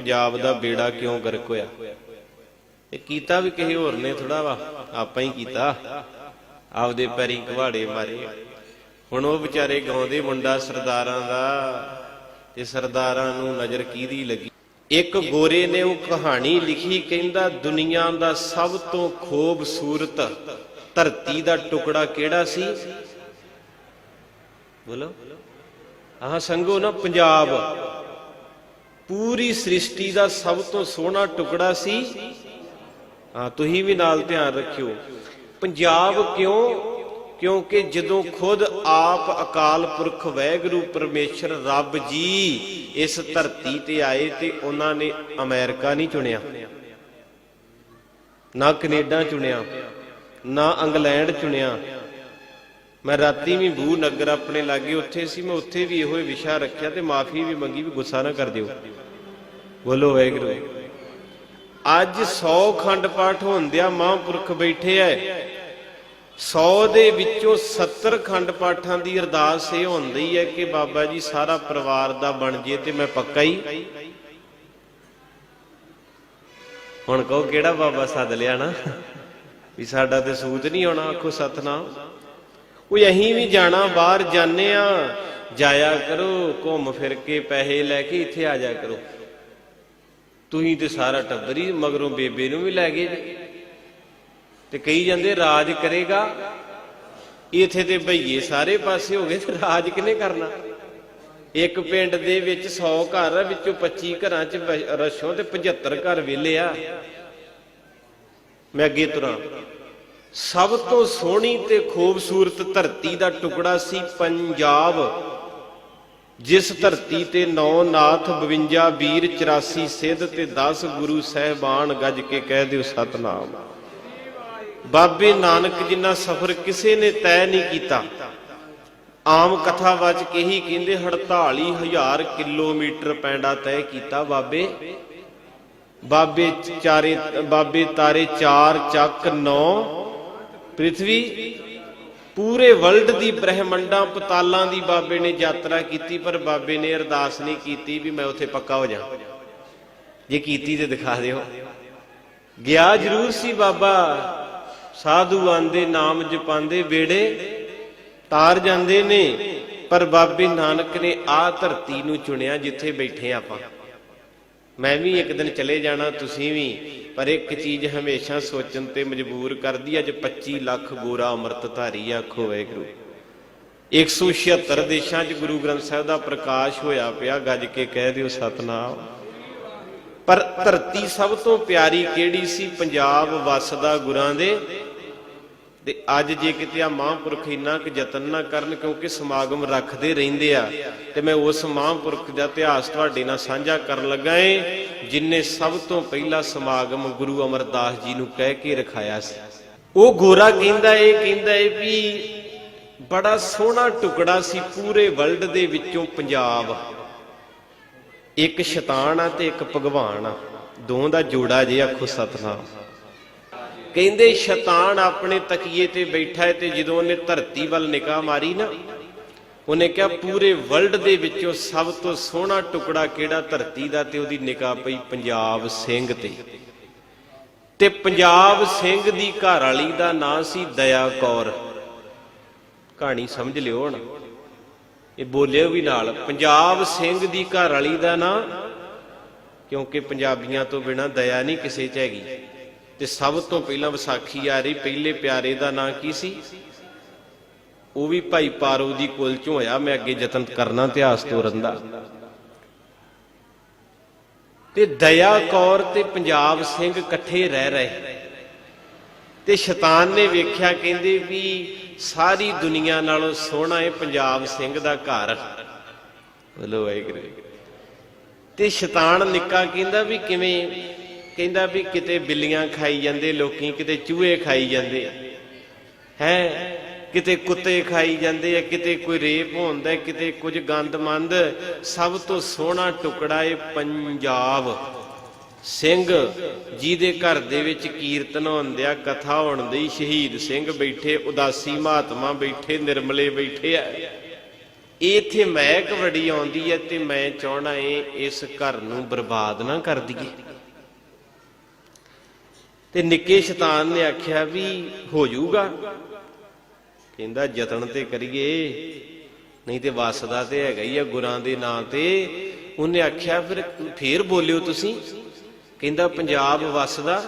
ਪੰਜਾਬ ਦਾ ਬੇੜਾ ਕਿਉਂ ਗਰਕ ਹੋਇਆ? ਇਹ ਕੀਤਾ ਵੀ ਕਿਸੇ ਹੋਰ ਨੇ ਥੋੜਾ ਵਾ, ਆਪਾਂ ਹੀ ਕੀਤਾ। ਆਪਦੇ ਪੈਰੀ ਘਵਾੜੇ ਮਾਰੇ। ਹੁਣ ਉਹ ਵਿਚਾਰੇ ਗਾਉਂਦੇ ਮੁੰਡਾ ਸਰਦਾਰਾਂ ਦਾ, ਤੇ ਸਰਦਾਰਾਂ ਨੂੰ ਨਜ਼ਰ ਕਿਹਦੀ ਲੱਗੀ? ਇੱਕ ਗੋਰੇ ਨੇ ਉਹ ਕਹਾਣੀ ਲਿਖੀ, ਕਹਿੰਦਾ ਦੁਨੀਆ ਦਾ ਸਭ ਤੋਂ ਖੂਬਸੂਰਤ ਧਰਤੀ ਦਾ ਟੁਕੜਾ ਕਿਹੜਾ ਸੀ? ਬੋਲੋ। ਆਹ ਸੰਗੋ ਨਾ, ਪੰਜਾਬ। ਪੂਰੀ ਸ੍ਰਿਸ਼ਟੀ ਦਾ ਸਭ ਤੋਂ ਸੋਹਣਾ ਟੁਕੜਾ ਸੀ। ਹਾਂ, ਤੁਸੀਂ ਵੀ ਨਾਲ ਧਿਆਨ ਰੱਖਿਓ। ਪੰਜਾਬ ਕਿਉਂ? ਕਿਉਂਕਿ ਜਦੋਂ ਖੁਦ ਆਪ ਅਕਾਲ ਪੁਰਖ ਵੈਗਰੂ ਪਰਮੇਸ਼ਰ ਰੱਬ ਜੀ ਇਸ ਧਰਤੀ ਤੇ ਆਏ ਤੇ ਉਹਨਾਂ ਨੇ ਅਮਰੀਕਾ ਨਹੀਂ ਚੁਣਿਆ। ਨਾ ਕੈਨੇਡਾ ਚੁਣਿਆ, ਨਾ ਇੰਗਲੈਂਡ ਚੁਣਿਆ ਮੈਂ ਰਾਤੀ ਵੀ ਬੂ ਨਗਰ ਆਪਣੇ ਲਾਗੇ ਉੱਥੇ ਸੀ, ਮੈਂ ਉੱਥੇ ਵੀ ਇਹੋ ਹੀ ਵਿਸ਼ਾ ਰੱਖਿਆ ਤੇ ਮਾਫੀ ਵੀ ਮੰਗੀ ਵੀ ਗੁੱਸਾ ਨਾ ਕਰ ਦਿਓ। ਬੋਲੋ ਵਾਹਿਗੁਰੂ। ਅੱਜ 100 ਖੰਡ ਪਾਠ ਹੁੰਦਿਆ ਮਹਾਂਪੁਰਖ ਬੈਠੇ ਐ। 100 ਦੇ ਵਿੱਚੋਂ 70 ਖੰਡ ਪਾਠਾਂ ਦੀ ਅਰਦਾਸ ਇਹ ਹੁੰਦੀ ਹੈ ਕਿ ਬਾਬਾ ਜੀ ਸਾਰਾ ਪਰਿਵਾਰ ਦਾ ਬਣ ਜੇ ਤੇ ਮੈਂ ਪੱਕਾ ਹੀ ਹੁਣ ਕਹੋ ਕਿਹੜਾ ਬਾਬਾ ਸੱਦ ਲਿਆ ਨਾ? ਵੀ ਸਾਡਾ ਤੇ ਸੂਤ ਨਹੀਂ ਆਉਣਾ, ਆਖੋ ਸਤਨਾਮ। ਕੋਈ ਅਹੀਂ ਵੀ ਜਾਣਾ, ਬਾਹਰ ਜਾਣੇ ਆ ਜਾਇਆ ਕਰੋ, ਘੁੰਮ ਫਿਰ ਕੇ ਪੈਸੇ ਲੈ ਕੇ ਇੱਥੇ ਆ ਜਾ ਕਰੋ। ਤੁਸੀਂ ਤੇ ਸਾਰਾ ਟੱਬਰ ਹੀ ਮਗਰੋਂ ਬੇਬੇ ਨੂੰ ਵੀ ਲੈ ਗਏ ਜੀ। ਤੇ ਕਹੀ ਜਾਂਦੇ, ਰਾਜ ਕਰੇਗਾ। ਇੱਥੇ ਤੇ ਭਈਏ ਸਾਰੇ ਪਾਸੇ ਹੋ ਗਏ ਤੇ ਰਾਜ ਕਿਨੇ ਕਰਨਾ? ਇੱਕ ਪਿੰਡ ਦੇ ਵਿੱਚ 100 ਘਰ ਆ, ਵਿੱਚੋਂ 25 ਘਰਾਂ 'ਚ ਵ- ਰਸ਼ੋਂ ਤੇ 75 ਘਰ ਵਿਹਲੇ ਆ। ਮੈਂ ਅੱਗੇ ਤੁਰਾਂ। ਸਭ ਤੋਂ ਸੋਹਣੀ ਤੇ ਖੂਬਸੂਰਤ ਧਰਤੀ ਦਾ ਟੁਕੜਾ ਸੀ ਪੰਜਾਬ, ਜਿਸ ਧਰਤੀ ਤੇ ਨੌ ਨਾਥ 52 ਵੀਰ 84 ਸਿੱਧ ਤੇ 10 ਗੁਰੂ ਸਹਿਬਾਨ ਗੱਜ ਕੇ ਕਹਿ ਦਿਓ ਸਤਨਾਮ। ਬਾਬੇ ਨਾਨਕ ਜਿੰਨਾ ਸਫ਼ਰ ਕਿਸੇ ਨੇ ਤੈਅ ਨਹੀਂ ਕੀਤਾ। ਆਮ ਕਥਾ ਕਥਾਵਾਚਕ ਇਹੀ ਕਹਿੰਦੇ 48000 ਕਿਲੋਮੀਟਰ ਪੈਂਡਾ ਤੈਅ ਕੀਤਾ ਬਾਬੇ। ਬਾਬੇ ਚਾਰੇ, ਬਾਬੇ ਤਾਰੇ ਚਾਰ ਚੱਕ 9 ਪ੍ਰਿਥਵੀ, ਪੂਰੇ ਵਰਲਡ ਦੀ ਬ੍ਰਹਿਮੰਡਾਂ ਪਤਾਲਾਂ ਦੀ ਬਾਬੇ ਨੇ ਯਾਤਰਾ ਕੀਤੀ, ਪਰ ਬਾਬੇ ਨੇ ਅਰਦਾਸ ਨਹੀਂ ਕੀਤੀ ਵੀ ਮੈਂ ਉੱਥੇ ਪੱਕਾ ਹੋ ਜਾ ਜੇ ਕੀਤੀ ਤੇ ਦਿਖਾ ਦਿਓ। ਗਿਆ ਜ਼ਰੂਰ ਸੀ ਬਾਬਾ। ਸਾਧੂ ਆਂਦੇ, ਨਾਮ ਜਪਾਂਦੇ ਵੇੜੇ ਤਾਰ ਜਾਂਦੇ ਨੇ, ਪਰ ਬਾਬੇ ਨਾਨਕ ਨੇ ਆ ਧਰਤੀ ਨੂੰ ਚੁਣਿਆ ਜਿੱਥੇ ਬੈਠੇ ਆਪਾਂ। ਮੈਂ ਵੀ ਇੱਕ ਦਿਨ ਚਲੇ ਜਾਣਾ, ਤੁਸੀਂ ਵੀ। ਪਰ ਇੱਕ ਚੀਜ਼ ਹਮੇਸ਼ਾ ਸੋਚਣ ਤੇ ਮਜਬੂਰ ਕਰਦੀ ਅੱਜ 25 ਲੱਖ ਗੋਰਾ ਅੰਮ੍ਰਿਤਧਾਰੀ ਆਖੋ ਵਾਹਿਗੁਰੂ 176 ਦੇਸ਼ਾਂ 'ਚ ਗੁਰੂ ਗ੍ਰੰਥ ਸਾਹਿਬ ਦਾ ਪ੍ਰਕਾਸ਼ ਹੋਇਆ ਪਿਆ, ਗੱਜ ਕੇ ਕਹਿ ਦਿਓ ਸਤਨਾਮ। ਪਰ ਧਰਤੀ ਸਭ ਤੋਂ ਪਿਆਰੀ ਕਿਹੜੀ ਸੀ? ਪੰਜਾਬ ਵਸਦਾ ਗੁਰਾਂ ਦੇ ਤੇ ਅੱਜ ਜੇ ਕਿਤੇ ਆ ਮਹਾਂਪੁਰਖ ਇੰਨਾ ਕੁ ਯਤਨ ਨਾ ਕਰਨ ਕਿਉਂਕਿ ਸਮਾਗਮ ਰੱਖਦੇ ਰਹਿੰਦੇ ਆ, ਤੇ ਮੈਂ ਉਸ ਮਹਾਂਪੁਰਖ ਦਾ ਇਤਿਹਾਸ ਤੁਹਾਡੇ ਨਾਲ ਸਾਂਝਾ ਕਰਨ ਲੱਗਾ ਏ ਜਿਨਨੇ ਸਭ ਤੋਂ ਪਹਿਲਾ ਸਮਾਗਮ ਗੁਰੂ ਅਮਰਦਾਸ ਜੀ ਨੂੰ ਕਹਿ ਕੇ ਰਖਾਇਆ ਸੀ। ਉਹ ਗੋਰਾ ਕਹਿੰਦਾ ਏ ਕਹਿੰਦਾ ਏ ਵੀ ਬੜਾ ਸੋਹਣਾ ਟੁਕੜਾ ਸੀ ਪੂਰੇ ਵਰਲਡ ਦੇ ਵਿੱਚੋਂ ਪੰਜਾਬ। ਇੱਕ ਸ਼ੈਤਾਨ ਆ ਤੇ ਇੱਕ ਭਗਵਾਨ ਆ ਦੋਹਾਂ ਦਾ ਜੋੜਾ ਜੇ ਆਖੋ ਸਤਨਾਮ। ਕਹਿੰਦੇ ਸ਼ੈਤਾਨ ਆਪਣੇ ਤਕੀਏ ਤੇ ਬੈਠਾ ਹੈ ਤੇ ਜਦੋਂ ਉਹਨੇ ਧਰਤੀ ਵੱਲ ਨਿਗਾਹ ਮਾਰੀ ਨਾ, ਉਹਨੇ ਕਿਹਾ ਪੂਰੇ ਵਰਲਡ ਦੇ ਵਿੱਚੋਂ ਸਭ ਤੋਂ ਸੋਹਣਾ ਟੁਕੜਾ ਕਿਹੜਾ ਧਰਤੀ ਦਾ ਤੇ ਉਹਦੀ ਨਿਗਾਹ ਪਈ ਪੰਜਾਬ ਸਿੰਘ ਤੇ। ਤੇ ਪੰਜਾਬ ਸਿੰਘ ਦੀ ਘਰ ਵਾਲੀ ਦਾ ਨਾਂ ਸੀ ਦਇਆ ਕੌਰ। ਕਹਾਣੀ ਸਮਝ ਲਿਓ ਹੁਣ। ਇਹ ਬੋਲਿਓ ਵੀ ਨਾਲ। ਪੰਜਾਬ ਸਿੰਘ ਦੀ ਘਰ ਵਾਲੀ ਦਾ ਨਾਂ, ਕਿਉਂਕਿ ਪੰਜਾਬੀਆਂ ਤੋਂ ਬਿਨਾ ਦਇਆ ਨਹੀਂ ਕਿਸੇ 'ਚ ਹੈਗੀ। ਤੇ ਸਭ ਤੋਂ ਪਹਿਲਾਂ ਵਿਸਾਖੀ ਆ ਰਹੀ, ਪਹਿਲੇ ਪਿਆਰੇ ਦਾ ਨਾਂ ਕੀ ਸੀ? ਉਹ ਵੀ ਭਾਈ ਪਾਰੋ ਦੀ ਕੁਲ ਚੋਂ ਹੋਇਆ ਮੈਂ ਅੱਗੇ ਯਤਨ ਕਰਨਾ ਇਤਿਹਾਸ ਤੋਰਨ ਦਾ। ਤੇ ਦਇਆ ਕੌਰ ਤੇ ਪੰਜਾਬ ਸਿੰਘ ਇਕੱਠੇ ਰਹਿ ਰਹੇ। ਤੇ ਸ਼ੈਤਾਨ ਨੇ ਵੇਖਿਆ, ਕਹਿੰਦੇ ਵੀ ਸਾਰੀ ਦੁਨੀਆ ਨਾਲੋਂ ਸੋਹਣਾ ਹੈ ਪੰਜਾਬ ਸਿੰਘ ਦਾ ਘਰ। ਬੋਲੋ ਵਾਹਿਗੁਰੂ। ਤੇ ਸ਼ੈਤਾਨ ਨਿੱਕਾ ਕਹਿੰਦਾ ਵੀ ਕਿਵੇਂ ਕਹਿੰਦਾ ਵੀ ਕਿਤੇ ਬਿੱਲੀਆਂ ਖਾਈ ਜਾਂਦੇ, ਲੋਕੀ ਕਿਤੇ ਚੂਹੇ ਖਾਈ ਜਾਂਦੇ ਹੈ, ਕਿਤੇ ਕੁੱਤੇ ਖਾਈ ਜਾਂਦੇ ਆ, ਕਿਤੇ ਕੋਈ ਰੇਪ ਹੁੰਦਾ, ਕਿਤੇ ਕੁਝ ਗੰਦਮੰਦ, ਸਭ ਤੋਂ ਸੋਹਣਾ ਟੁਕੜਾ ਏ ਪੰਜਾਬ। ਸਿੰਘ ਜਿਹਦੇ ਘਰ ਦੇ ਵਿੱਚ ਕੀਰਤਨ ਹੁੰਦਿਆ ਕਥਾ ਹੁੰਦੀ, ਸ਼ਹੀਦ ਸਿੰਘ ਬੈਠੇ, ਉਦਾਸੀ ਮਹਾਤਮਾ ਬੈਠੇ, ਨਿਰਮਲੇ ਬੈਠੇ ਆ। ਇੱਥੇ ਮਹਿਕ ਵੜੀ ਆਉਂਦੀ ਹੈ ਤੇ ਮੈਂ ਚਾਹਣਾ ਏ ਇਸ ਘਰ ਨੂੰ ਬਰਬਾਦ ਨਾ ਕਰ ਦਈਏ। ਤੇ ਨਿੱਕੇ ਸ਼ੈਤਾਨ ਨੇ ਆਖਿਆ ਵੀ ਹੋ ਜਾਊਗਾ। ਕਹਿੰਦਾ, ਯਤਨ ਤੇ ਕਰੀਏ, ਨਹੀਂ ਤੇ ਵਸਦਾ ਤੇ ਹੈਗਾ ਹੀ ਆ ਗੁਰਾਂ ਦੇ ਨਾਂ ਤੇ। ਉਹਨੇ ਆਖਿਆ, ਫਿਰ ਫੇਰ ਬੋਲਿਓ ਤੁਸੀਂ? ਕਹਿੰਦਾ, ਪੰਜਾਬ ਵਸਦਾ।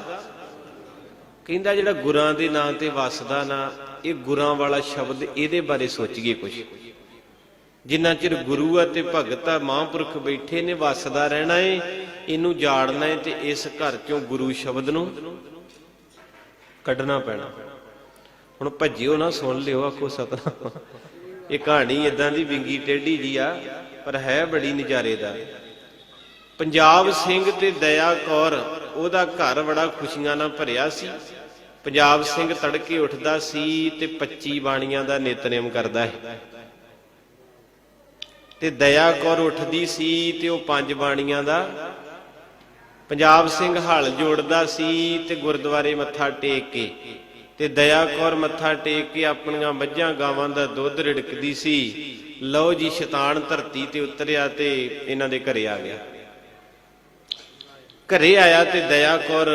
ਕਹਿੰਦਾ, ਜਿਹੜਾ ਗੁਰਾਂ ਦੇ ਨਾਂ ਤੇ ਵਸਦਾ ਨਾ, ਇਹ ਗੁਰਾਂ ਵਾਲਾ ਸ਼ਬਦ ਇਹਦੇ ਬਾਰੇ ਸੋਚੀਏ ਕੁਝ ਜਿੰਨਾ ਚਿਰ ਗੁਰੂ ਆ ਤੇ ਭਗਤ ਆ, ਮਹਾਂਪੁਰਖ ਬੈਠੇ ਨੇ, ਵਸਦਾ ਰਹਿਣਾ ਏ, ਇਹਨੂੰ ਜਾੜਨਾ ਏ ਤੇ ਇਸ ਘਰ ਚੋਂ ਗੁਰੂ ਸ਼ਬਦ ਨੂੰ ਕੱਢਣਾ ਪੈਣਾ। ਹੁਣ ਭੱਜਿਓ ਨਾ, ਸੁਣ ਲਿਓ ਆਖੋ ਸਤਨਾਮ। ਇਹ ਕਹਾਣੀ ਇਦਾਂ ਦੀ ਵਿੰਗੀ ਟੇਢੀ ਜੀ ਆ, ਪਰ ਹੈ ਬੜੀ ਨਜ਼ਾਰੇਦਾਰ। ਪੰਜਾਬ ਸਿੰਘ ਤੇ ਦਇਆ ਕੌਰ, ਉਹਦਾ ਘਰ ਬੜਾ ਖੁਸ਼ੀਆਂ ਨਾਲ ਭਰਿਆ ਸੀ। ਪੰਜਾਬ ਸਿੰਘ ਤੜਕੇ ਉੱਠਦਾ ਸੀ ਤੇ 25 ਬਾਣੀਆਂ ਦਾ ਨਿਤਨੇਮ ਕਰਦਾ ਹੈ ਤੇ ਦਇਆ ਕੌਰ ਉੱਠਦੀ ਸੀ ਤੇ ਉਹ ਪੰਜ ਬਾਣੀਆਂ ਦਾ ਪੰਜਾਬ ਸਿੰਘ ਹਲ ਜੋੜਦਾ ਸੀ ਤੇ ਗੁਰਦੁਆਰੇ ਮੱਥਾ ਟੇਕ ਕੇ, ਤੇ ਦਇਆ ਕੌਰ ਮੱਥਾ ਟੇਕ ਕੇ ਆਪਣੀਆਂ ਮੱਝਾਂ ਗਾਵਾਂ ਦਾ ਦੁੱਧ ਰਿੜਕਦੀ ਸੀ। ਲਓ ਜੀ, ਸ਼ੈਤਾਨ ਧਰਤੀ ਤੇ ਉਤਰਿਆ ਤੇ ਇਹਨਾਂ ਦੇ ਘਰੇ ਆ ਗਿਆ। ਘਰੇ ਆਇਆ ਤੇ ਦਇਆ ਕੌਰ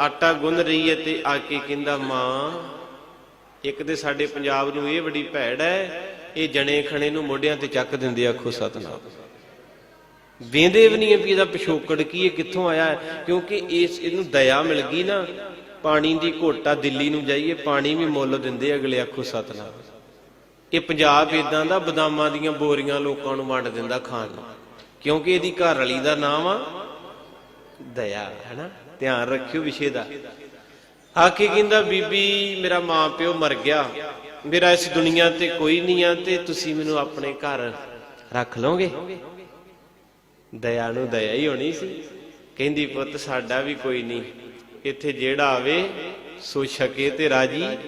ਆਟਾ ਗੁੰਨ ਰਹੀ ਹੈ ਤੇ ਆ ਕੇ ਕਹਿੰਦਾ, ਮਾਂ, ਇੱਕ ਤੇ ਸਾਡੇ ਪੰਜਾਬ ਨੂੰ ਇਹ ਬੜੀ ਭੈੜ ਹੈ, ਇਹ ਜਣੇ ਖਣੇ ਨੂੰ ਮੋਢਿਆਂ ਤੇ ਚੱਕ ਦਿੰਦੇ ਆਖੋ ਸਤਨਾਮ। ਵੇਂਦੇ ਵੀ ਨਹੀਂ ਵੀ ਇਹਦਾ ਪਿਛੋਕੜ ਕੀ ਹੈ, ਕਿੱਥੋਂ ਆਇਆ ਹੈ? ਕਿਉਂਕਿ ਇਸ ਇਹਨੂੰ ਦਇਆ ਮਿਲ ਗਈ ਨਾ, ਪਾਣੀ ਦੀ ਘੋਟਾ ਦਿੱਲੀ ਨੂੰ ਜਾਈਏ, ਪਾਣੀ ਵੀ ਮੁੱਲ ਦਿੰਦੇ ਅਗਲੇ ਆਖੋ ਸਤਨਾਮ। ਇਹ ਪੰਜਾਬ ਇਦਾਂ ਦਾ ਬਦਾਮਾਂ ਦੀਆਂ ਬੋਰੀਆਂ ਲੋਕਾਂ ਨੂੰ ਵੰਡ ਦਿੰਦਾ ਖਾਣ ਨੂੰ। ਕਿਉਂਕਿ ਇਹਦੀ ਘਰ ਵਾਲੀ ਦਾ ਨਾਮ ਆ ਦਇਆ, ਹੈਨਾ? ਧਿਆਨ ਰੱਖਿਓ ਵਿਸ਼ੇ ਦਾ। ਆ ਕੇ ਕਹਿੰਦਾ, ਬੀਬੀ, ਮੇਰਾ ਮਾਂ ਪਿਓ ਮਰ ਗਿਆ। ਮੇਰਾ ਇਸ ਦੁਨੀਆ ਤੇ ਕੋਈ ਨਹੀਂ ਆ ਤੇ ਤੁਸੀਂ ਮੈਨੂੰ ਆਪਣੇ ਘਰ ਰੱਖ ਲਓਗੇ? ਦਇਆ ਨੂੰ ਦਇਆ ਹੀ ਹੋਣੀ ਸੀ। ਕਹਿੰਦੀ, ਪੁੱਤ, ਸਾਡਾ ਵੀ ਕੋਈ ਨਹੀਂ। ਇੱਥੇ ਜਿਹੜਾ ਆਵੇ, ਸੋ ਛਕੇ ਤੇ ਰਾਜੀ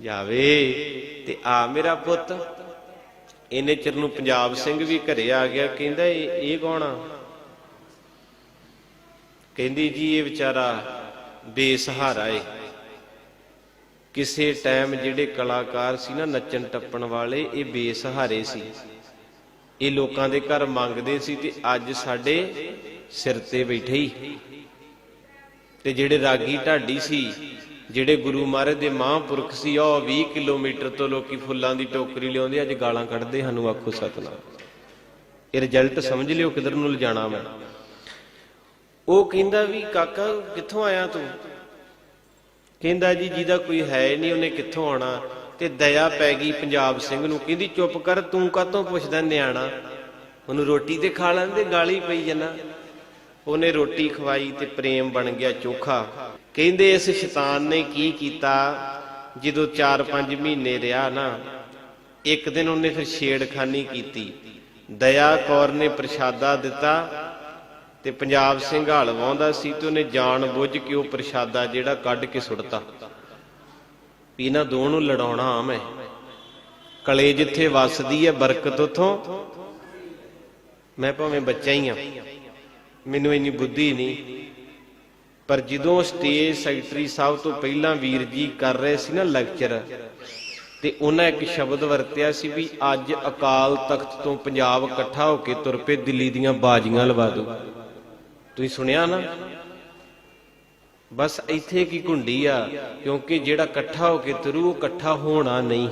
ਜਾਵੇ। ਤੇ ਆ ਮੇਰਾ ਪੁੱਤ। ਇਹਨੇ ਚਿਰ ਨੂੰ ਪੰਜਾਬ ਸਿੰਘ ਵੀ ਘਰੇ ਆ ਗਿਆ। ਕਹਿੰਦਾ, ਇਹ ਇਹ ਕੌਣ ਆ? ਕਹਿੰਦੀ, ਜੀ, ਇਹ ਵਿਚਾਰਾ ਬੇਸਹਾਰਾ ਏ। ਕਿਸੇ ਟਾਈਮ ਜਿਹੜੇ ਕਲਾਕਾਰ ਸੀ ਨਾ ਨੱਚਣ ਟੱਪਣ ਵਾਲੇ, ਇਹ ਬੇਸਹਾਰੇ ਸੀ। ਇਹ ਲੋਕਾਂ ਦੇ ਘਰ ਮੰਗਦੇ ਸੀ ਤੇ ਅੱਜ ਸਾਡੇ ਸਿਰ ਤੇ ਬੈਠੇ ਹੀ। ਤੇ ਜਿਹੜੇ ਰਾਗੀ ਢਾਡੀ ਸੀ, ਜਿਹੜੇ ਗੁਰੂ ਮਹਾਰਾਜ ਦੇ ਮਹਾਂਪੁਰਖ ਸੀ, ਉਹ 20 ਕਿਲੋਮੀਟਰ ਤੋਂ ਲੋਕੀ ਫੁੱਲਾਂ ਦੀ ਟੋਕਰੀ ਲਿਆਉਂਦੇ, ਅੱਜ ਗਾਲਾਂ ਕੱਢਦੇ, ਸਾਨੂੰ ਆਖੋ ਸਤਨਾਮ। ਇਹ ਰਿਜ਼ਲਟ ਸਮਝ ਲਿਓ ਕਿਧਰ ਨੂੰ ਲਿਜਾਣਾ ਮੈਂ। ਉਹ ਕਹਿੰਦਾ ਵੀ, ਕਾਕਾ, ਕਿੱਥੋਂ ਆਇਆ ਤੂੰ? ਕਹਿੰਦਾ ਜੀ, ਜਿਹਦਾ ਕੋਈ ਹੈ ਨਹੀਂ, ਉਹਨੇ ਕਿੱਥੋਂ ਆਉਣਾ? ਤੇ ਦਇਆ ਪੈ ਗਈ ਪੰਜਾਬ ਸਿੰਘ ਨੂੰ। ਕਹਿੰਦੀ, ਚੁੱਪ ਕਰ, ਤੂੰ ਕਾਤੋਂ ਪੁੱਛਦਾ ਨਿਆਣਾ? ਉਹਨੂੰ ਰੋਟੀ ਤੇ ਖਾ ਲੈਂਦੇ, ਗਾਲੀ ਪਈ ਜਨਾ ਉਹਨੇ ਰੋਟੀ ਖਵਾਈ ਤੇ ਪ੍ਰੇਮ ਬਣ ਗਿਆ ਚੋਖਾ। ਕਹਿੰਦੇ, ਇਸ ਸ਼ੈਤਾਨ ਨੇ ਕੀ ਕੀਤਾ? ਜਦੋਂ 4-5 ਮਹੀਨੇ ਰਿਹਾ ਨਾ, ਇੱਕ ਦਿਨ ਉਹਨੇ ਫਿਰ ਛੇੜਖਾਨੀ ਕੀਤੀ। ਦਇਆ ਕੌਰ ਨੇ ਪ੍ਰਸ਼ਾਦਾ ਦਿੱਤਾ ਤੇ ਪੰਜਾਬ ਸਿੰਘ ਹਲਵਾਉਂਦਾ ਸੀ ਤੇ ਉਹਨੇ ਜਾਣ ਬੁੱਝ ਕੇ ਉਹ ਪ੍ਰਸ਼ਾਦਾ ਜਿਹੜਾ ਕੱਢ ਕੇ ਸੁੱਟਤਾ। ਵੀ ਇਹਨਾਂ ਦੋ ਨੂੰ ਲੜਾਉਣਾ ਆਮ ਹੈ ਕਲੇ ਜਿੱਥੇ ਵੱਸਦੀ ਹੈ ਬਰਕਤ ਉਥੋਂ, ਮੈਂ ਭਾਵੇਂ ਬੱਚਾ ਹੀ ਆ। ਮੈਨੂੰ ਇੰਨੀ ਬੁੱਧੀ ਨਹੀਂ। ਪਰ ਜਦੋਂ ਸਟੇਜ ਸੈਕਟਰੀ ਸਾਹਿਬ ਤੋਂ ਪਹਿਲਾਂ ਵੀਰ ਜੀ ਕਰ ਰਹੇ ਸੀ ਨਾ ਲੈਕਚਰ, ਤੇ ਉਹਨਾਂ ਇੱਕ ਸ਼ਬਦ ਵਰਤਿਆ ਸੀ ਵੀ ਅੱਜ ਅਕਾਲ ਤਖਤ ਤੋਂ ਪੰਜਾਬ ਇਕੱਠਾ ਹੋ ਕੇ ਤੁਰ ਪਏ, ਦਿੱਲੀ ਦੀਆਂ ਬਾਜੀਆਂ ਲਵਾ ਦੋ ਤੁਸੀਂ ਸੁਣਿਆ ਨਾ? ਬਸ ਇੱਥੇ ਕੀ ਘੁੰਡੀ ਆ, ਕਿਉਂਕਿ ਜਿਹੜਾ ਇਕੱਠਾ ਹੋ ਕੇ ਤੁਰੂ, ਇਕੱਠਾ ਹੋਣਾ ਨਹੀਂ।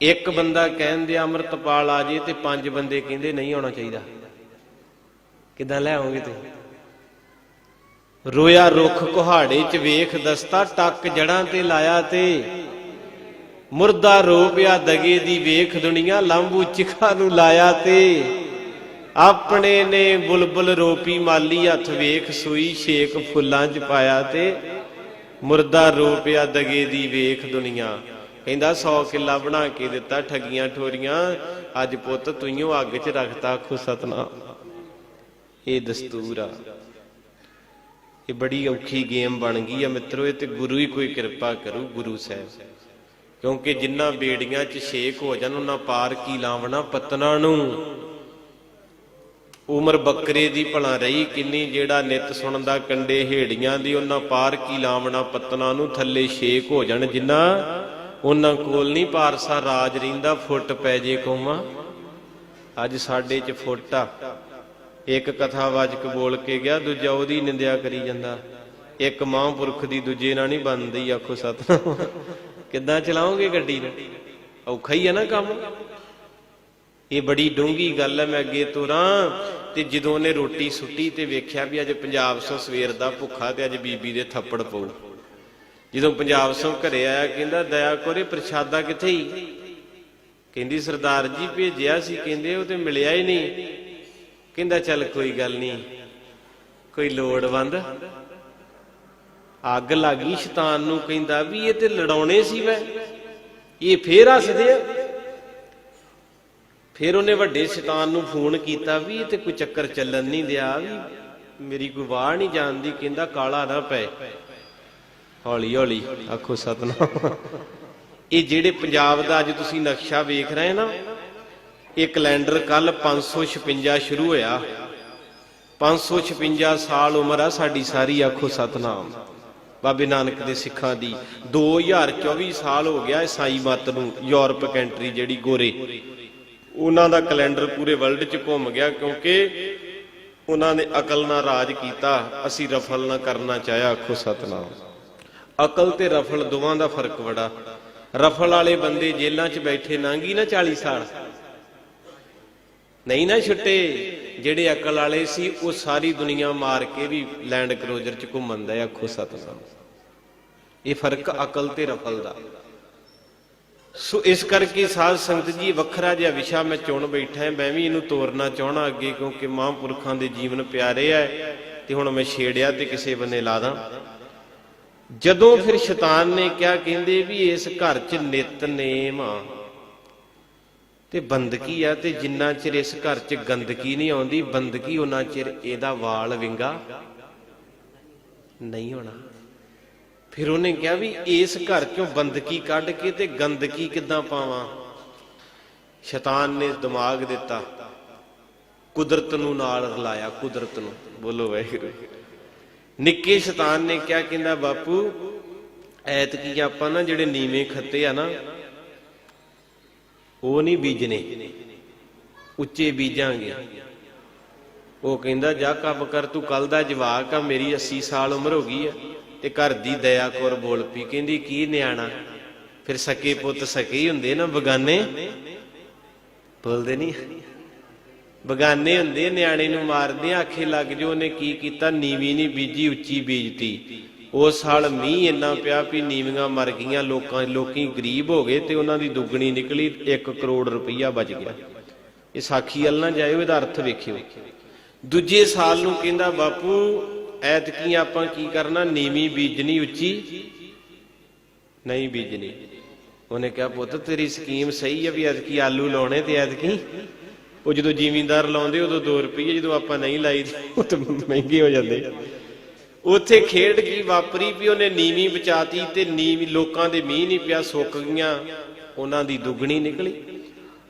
ਇੱਕ ਬੰਦਾ ਕਹਿੰਦੇ ਅੰਮ੍ਰਿਤਪਾਲ ਆ ਜੇ, ਤੇ ਪੰਜ ਬੰਦੇ ਕਹਿੰਦੇ, ਨਹੀਂ ਆਉਣਾ ਚਾਹੀਦਾ। ਕਿਦਾਂ ਲੈ ਆਉਂਗੇ ਤੁਸੀਂ ਰੋਇਆ ਰੁੱਖ ਕੁਹਾੜੇ ਚ ਵੇਖ, ਦਸਤਾ ਟੱਕ ਜੜਾਂ ਤੇ ਲਾਇਆ ਤੇ ਮੁਰਦਾ ਰੋ ਪਿਆ ਦਗੇ ਦੀ ਵੇਖ, ਦੁਨੀਆ ਲਾਂਬੂ ਚਿਖਾ ਨੂੰ ਲਾਇਆ ਤੇ ਆਪਣੇ ਨੇ ਬੁਲਬੁਲ ਰੋਪੀ ਮਾਲੀ ਹੱਥ ਵੇਖ ਸੂਈ, ਛੇਕ ਫੁੱਲਾਂ ਚ ਪਾਇਆ ਤੇ ਮੁਰਦਾ ਰੋ ਪਿਆ ਦਗੇ ਦੀ ਵੇਖ ਦੁਨੀਆ। ਕਹਿੰਦਾ 100 ਕਿੱਲਾ ਬਣਾ ਕੇ ਦਿੱਤਾ ਠੱਗੀਆਂ ਠੋਰੀਆਂ, ਅੱਜ ਪੁੱਤ ਤੂੰ ਅੱਗ 'ਚ ਰੱਖਤਾ ਖੁ ਸਤਨਾਮ। ਇਹ ਦਸਤੂਰ ਆ। ਇਹ ਬੜੀ ਔਖੀ ਗੇਮ ਬਣ ਗਈ ਆ ਮਿੱਤਰੋ, ਇਹ ਤੇ ਗੁਰੂ ਹੀ ਕੋਈ ਕਿਰਪਾ ਕਰੂ, ਗੁਰੂ ਸਾਹਿਬ। ਕਿਉਂਕਿ ਜਿੰਨਾ ਬੇੜੀਆਂ 'ਚ ਛੇਕ ਹੋ ਜਾਣ, ਉਹਨਾਂ ਪਾਰ ਕੀ ਲਾਵਣਾ ਪਤਨਾ ਨੂੰ? ਉਮਰ ਬੱਕਰੇ ਦੀ ਭਲਾ ਰਹੀ ਕਿੰਨੀ, ਜਿਹੜਾ ਨਿਤ ਸੁਣਦਾ ਕੰਡੇ ਹੇੜੀਆਂ ਦੀ, ਉਹਨਾਂ ਪਾਰ ਕੀ ਲਾਵਣਾ ਪਤਨਾ ਨੂੰ ਥੱਲੇ ਛੇਕ ਹੋ ਜਾਣ ਜਿੰਨਾ ਉਹਨਾਂ ਕੋਲ ਨਹੀਂ, ਪਾਰਸਾ ਰਾਜ ਰਹਿੰਦਾ, ਫੁੱਟ ਪੈ ਜੇ ਕੋਮਾ। ਅੱਜ ਸਾਡੇ ਚ ਫੁੱਟ ਆ। ਇੱਕ ਕਥਾਵਾਚਕ ਬੋਲ ਕੇ ਗਿਆ, ਦੂਜਾ ਉਹਦੀ ਨਿੰਦਿਆ ਕਰੀ ਜਾਂਦਾ। ਇੱਕ ਮਹਾਂਪੁਰਖ ਦੀ ਦੂਜੇ ਨਾਲ ਨਹੀਂ ਬਣਦੀ, ਆਖੋ ਸਤਨਾਮ। ਕਿੱਦਾਂ ਚਲਾਉਂਗੇ ਗੱਡੀ ਨੂੰ? ਔਖਾ ਹੀ ਆ ਨਾ ਕੰਮ। ਇਹ ਬੜੀ ਡੂੰਗੀ ਗੱਲ ਹੈ, ਮੈਂ ਅੱਗੇ ਤੁਰਾਂ ਤੇ ਜਦੋਂ ਉਹਨੇ ਰੋਟੀ ਸੁੱਟੀ ਤੇ ਵੇਖਿਆ ਵੀ ਅੱਜ ਪੰਜਾਬ ਸੋ ਸਵੇਰ ਦਾ ਭੁੱਖਾ ਤੇ ਅੱਜ ਬੀਬੀ ਦੇ ਥੱਪੜ ਪਊ ਜਦੋਂ ਪੰਜਾਬ ਸੋ ਘਰੇ ਆਇਆ, ਕਹਿੰਦਾ, ਦਇਆ ਕੋਰੇ ਪ੍ਰਸ਼ਾਦਾ ਕਿੱਥੇ ਹੀ ਕਹਿੰਦੀ, ਸਰਦਾਰ ਜੀ ਭੇਜਿਆ ਸੀ। ਕਹਿੰਦੇ, ਉਹ ਤੇ ਮਿਲਿਆ ਹੀ ਨਹੀਂ। ਕਹਿੰਦਾ, ਚੱਲ ਕੋਈ ਗੱਲ ਨਹੀਂ, ਕੋਈ ਲੋੜਵੰਦ। ਅੱਗ ਲੱਗੀ ਸ਼ੈਤਾਨ ਨੂੰ ਕਹਿੰਦਾ ਵੀ ਇਹ ਤੇ ਲੜਾਉਣੇ ਸੀ ਮੈਂ ਇਹ ਫੇਰ ਹੱਸਦੇ ਆ। ਫਿਰ ਉਹਨੇ ਵੱਡੇ ਸ਼ੈਤਾਨ ਨੂੰ ਫੋਨ ਕੀਤਾ ਵੀ ਇਹ ਤੇ ਕੋਈ ਚੱਕਰ ਚੱਲਣ ਨਹੀਂ ਦਿਆ ਵੀ ਮੇਰੀ ਕੋਈ ਵਾਹ ਨਹੀਂ ਜਾਣਦੀ, ਕਹਿੰਦਾ ਕਾਲਾ ਨਾ ਪਏ ਹੌਲੀ ਹੌਲੀ ਆਖੋ ਸਤਨਾਮ। ਇਹ ਜਿਹੜੇ ਪੰਜਾਬ ਦਾ ਅੱਜ ਤੁਸੀਂ ਨਕਸ਼ਾ ਵੇਖ ਰਹੇ ਨਾ, ਇਹ ਕੈਲੰਡਰ ਕੱਲ 556 ਸ਼ੁਰੂ ਹੋਇਆ। 556 ਸਾਲ ਉਮਰ ਆ ਸਾਡੀ ਸਾਰੀ, ਆਖੋ ਸਤਨਾਮ। ਬਾਬੇ ਨਾਨਕ ਦੇ ਸਿੱਖਾਂ ਦੀ। 2024 ਸਾਲ ਹੋ ਗਿਆ ਈਸਾਈ ਮਤ ਨੂੰ, ਯੂਰਪ ਕੰਟਰੀ ਜਿਹੜੀ ਗੋਰੇ। ਉਹਨਾਂ ਦਾ ਕੈਲੰਡਰ ਪੂਰੇ ਵਰਲਡ 'ਚ ਘੁੰਮ ਗਿਆ ਕਿਉਂਕਿ ਉਹਨਾਂ ਨੇ ਅਕਲ ਨਾਲ ਰਾਜ ਕੀਤਾ, ਅਸੀਂ ਰਫਲ ਨਾ ਕਰਨਾ ਚਾਹਿਆ, ਆਖੋ ਸਤਨਾਮ। ਅਕਲ ਤੇ ਰਫਲ ਦੋਵਾਂ ਦਾ ਫ਼ਰਕ ਬੜਾ। ਰਫਲ ਵਾਲੇ ਬੰਦੇ ਜੇਲ੍ਹਾਂ 'ਚ ਬੈਠੇ, ਨਾਂਗੀ ਨਾ 40 ਸਾਲ। ਨਹੀਂ ਨਾ ਛੁੱਟੇ, ਜਿਹੜੇ ਅਕਲ ਵਾਲੇ ਸੀ, ਉਹ ਸਾਰੀ ਦੁਨੀਆ ਮਾਰ ਕੇ ਵੀ ਲੈਂਡ ਕਰੂਜ਼ਰ 'ਚ ਘੁੰਮਣ ਦਾ ਆਖੋ ਸਤਨਾਮ। ਇਹ ਫ਼ਰਕ ਅਕਲ ਤੇ ਰਫਲ ਦਾ। ਸੋ ਇਸ ਕਰਕੇ ਸਾਧ ਸੰਗਤ ਜੀ ਵੱਖਰਾ ਜਿਹਾ ਵਿਸ਼ਾ ਮੈਂ ਚੁਣ ਬੈਠਾ ਮੈਂ ਵੀ ਇਹਨੂੰ ਤੋਰਨਾ ਚਾਹਣਾ ਅੱਗੇ, ਕਿਉਂਕਿ ਮਹਾਂਪੁਰਖਾਂ ਦੇ ਜੀਵਨ ਪਿਆਰੇ ਐ ਤੇ ਹੁਣ ਮੈਂ ਛੇੜਿਆ ਤੇ ਕਿਸੇ ਬੰਨੇ ਲਾ ਦਾਂ। ਜਦੋਂ ਫਿਰ ਸ਼ੈਤਾਨ ਨੇ ਕਿਹਾ, ਕਹਿੰਦੇ ਵੀ ਇਸ ਘਰ 'ਚ ਨਿਤਨੇਮ ਆ ਤੇ ਬੰਦਗੀ ਆ ਤੇ ਜਿੰਨਾ ਚਿਰ ਇਸ ਘਰ 'ਚ ਗੰਦਗੀ ਨਹੀਂ ਆਉਂਦੀ, ਬੰਦਗੀ ਉਹਨਾਂ ਚਿਰ ਇਹਦਾ ਵਾਲ ਵਿੰਗਾ ਨਹੀਂ ਹੋਣਾ। ਫਿਰ ਉਹਨੇ ਕਿਹਾ ਵੀ ਇਸ ਘਰ ਚੋਂ ਬੰਦਗੀ ਕੱਢ ਕੇ ਤੇ ਗੰਦਗੀ ਕਿੱਦਾਂ ਪਾਵਾਂ? ਸ਼ੈਤਾਨ ਨੇ ਦਿਮਾਗ ਦਿੱਤਾ। ਕੁਦਰਤ ਨੂੰ ਨਾਲ ਰਲਾਇਆ, ਕੁਦਰਤ ਨੂੰ। ਬੋਲੋ ਵਾਹਿਗੁਰੂ। ਨਿੱਕੇ ਸ਼ੈਤਾਨ ਨੇ ਕਿਹਾ, ਕਹਿੰਦਾ, ਬਾਪੂ, ਐਤਕੀ ਆਪਾਂ ਨਾ ਜਿਹੜੇ ਨੀਵੇਂ ਖੱਤੇ ਆ ਨਾ, ਉਹ ਨਹੀਂ ਬੀਜਨੇ ਉੱਚੇ ਬੀਜਾਂਗੇ। ਉਹ ਕਹਿੰਦਾ, ਜਾ ਕੰਮ ਕਰ, ਤੂੰ ਕੱਲ ਦਾ ਜਵਾਕ ਆ, ਮੇਰੀ 80 ਸਾਲ ਉਮਰ ਹੋ ਗਈ ਆ। ਤੇ ਘਰ ਦੀ ਦਇਆ ਕੌਰ ਬੋਲ ਪਈ ਕਹਿੰਦੀ ਕੀ ਨਿਆਣਾ? ਫਿਰ ਸਕੇ ਪੁੱਤ ਸਕੇ ਹੀ ਹੁੰਦੇ ਨਾ ਬਗਾਨੇ? ਬੋਲਦੇ ਨਹੀਂ ਬਗਾਨੇ ਹੁੰਦੇ ਨਿਆਣੇ ਨੂੰ ਮਾਰਦੇ ਆ, ਆਖੇ ਲੱਗ ਜੋ ਉਹਨੇ ਕੀ ਕੀਤਾ? ਨੀਵੀਂ ਨਹੀਂ ਬੀਜੀ ਉੱਚੀ ਬੀਜਤੀ। ਉਸ ਸਾਲ ਮੀਂਹ ਇੰਨਾ ਪਿਆ ਵੀ ਨੀਵੀਆਂ ਮਰ ਗਈਆਂ ਲੋਕਾਂ ਲੋਕੀ ਗਰੀਬ ਹੋ ਗਏ ਤੇ ਉਹਨਾਂ ਦੀ ਦੁੱਗਣੀ ਨਿਕਲੀ 1 ਕਰੋੜ ਰੁਪਈਆ ਬਚ ਗਿਆ। ਇਹ ਸਾਖੀ ਵੱਲ ਨਾ ਜਾਇਓ ਇਹਦਾ ਅਰਥ ਵੇਖਿਓ। ਦੂਜੇ ਸਾਲ ਨੂੰ ਕਹਿੰਦਾ ਬਾਪੂ ਐਤਕੀ ਆਪਾਂ ਕੀ ਕਰਨਾ? ਨੀਵੀਂ ਬੀਜਣੀ ਉੱਚੀ, ਨਹੀਂ ਬੀਜਣੀ। ਉਹਨੇ ਕਿਹਾ, ਪੁੱਤ, ਤੇਰੀ ਸਕੀਮ ਸਹੀ ਹੈ ਵੀ ਐਤਕੀ ਆਲੂ ਲਾਉਣੇ ਤੇ ਐਤਕੀ? ਉਹ ਜਦੋਂ ਜ਼ਿਮੀਂਦਾਰ ਲਾਉਂਦੇ, ਉਦੋਂ 2 ਰੁਪਏ ਜਦੋਂ ਆਪਾਂ ਨਹੀਂ ਲਾਈ, ਉਹ ਤਾਂ ਮਹਿੰਗੇ ਹੋ ਜਾਂਦੇ। ਉੱਥੇ ਖੇਡ ਕੀ ਵਾਪਰੀ ਵੀ ਉਹਨੇ ਨੀਵੀਂ ਬਚਾਤੀ ਤੇ ਨੀਵੀਂ ਲੋਕਾਂ ਦੇ ਮੀਂਹ ਨਹੀਂ ਪਿਆ, ਸੁੱਕ ਗਈਆਂ, ਉਹਨਾਂ ਦੀ ਦੁੱਗਣੀ ਨਿਕਲੀ।